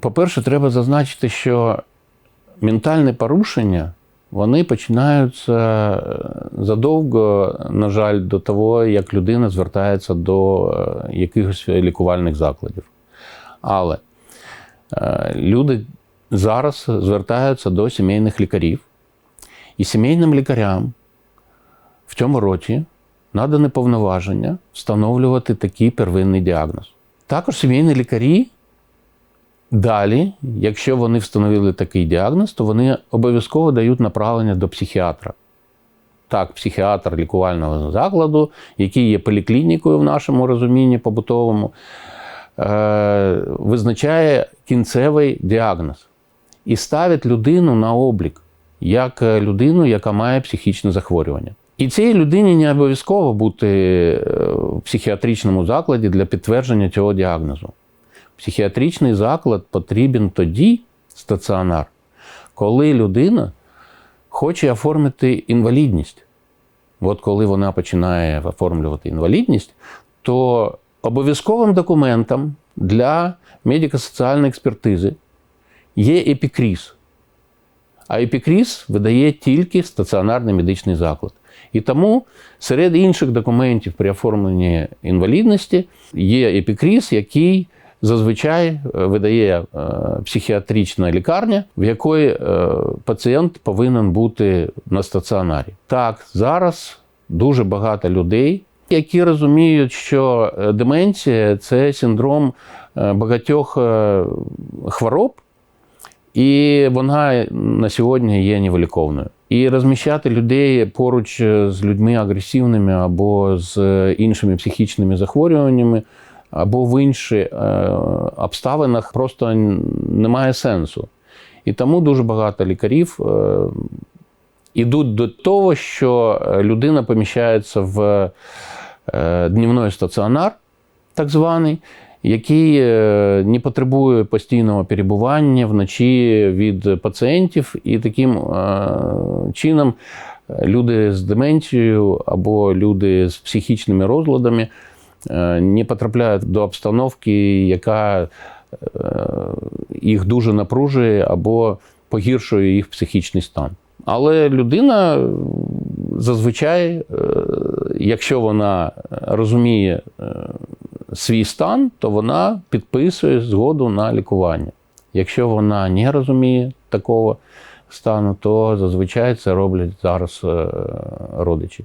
по-перше, треба зазначити, що ментальні порушення вони починаються е, задовго, на жаль, до того, як людина звертається до е, якихось лікувальних закладів. Але е, люди зараз звертаються до сімейних лікарів, і сімейним лікарям в цьому році надане повноваження встановлювати такий первинний діагноз. Також сімейні лікарі далі, якщо вони встановили такий діагноз, то вони обов'язково дають направлення до психіатра. Так, психіатр лікувального закладу, який є поліклінікою в нашому розумінні побутовому, е, визначає кінцевий діагноз і ставить людину на облік як е, людину, яка має психічне захворювання. І цій людині не обов'язково бути е, в психіатричному закладі для підтвердження цього діагнозу. Психіатричний заклад потрібен тоді, стаціонар, коли людина хоче оформити інвалідність. От коли вона починає оформлювати інвалідність, то обов'язковим документом для медико-соціальної експертизи є епікріз. А епікріз видає тільки стаціонарний медичний заклад. І тому серед інших документів при оформленні інвалідності є епікріз, який зазвичай е, видає е, психіатрична лікарня, в якої е, пацієнт повинен бути на стаціонарі. Так, зараз дуже багато людей, які розуміють, що деменція це синдром багатьох хвороб, і вона на сьогодні є невиліковною. І розміщати людей поруч з людьми агресивними або з іншими психічними захворюваннями, або в інших е, обставинах просто немає сенсу. І тому дуже багато лікарів е, ідуть до того, що людина поміщається в е, днівний стаціонар, так званий, який е, не потребує постійного перебування вночі від пацієнтів, і таким е, чином люди з деменцією або люди з психічними розладами е, не потрапляють до обстановки, яка е, їх дуже напружує або погіршує їх психічний стан. Але людина зазвичай, е, якщо вона розуміє е, свій стан, то вона підписує згоду на лікування. Якщо вона не розуміє такого стану, то зазвичай це роблять зараз е, родичі.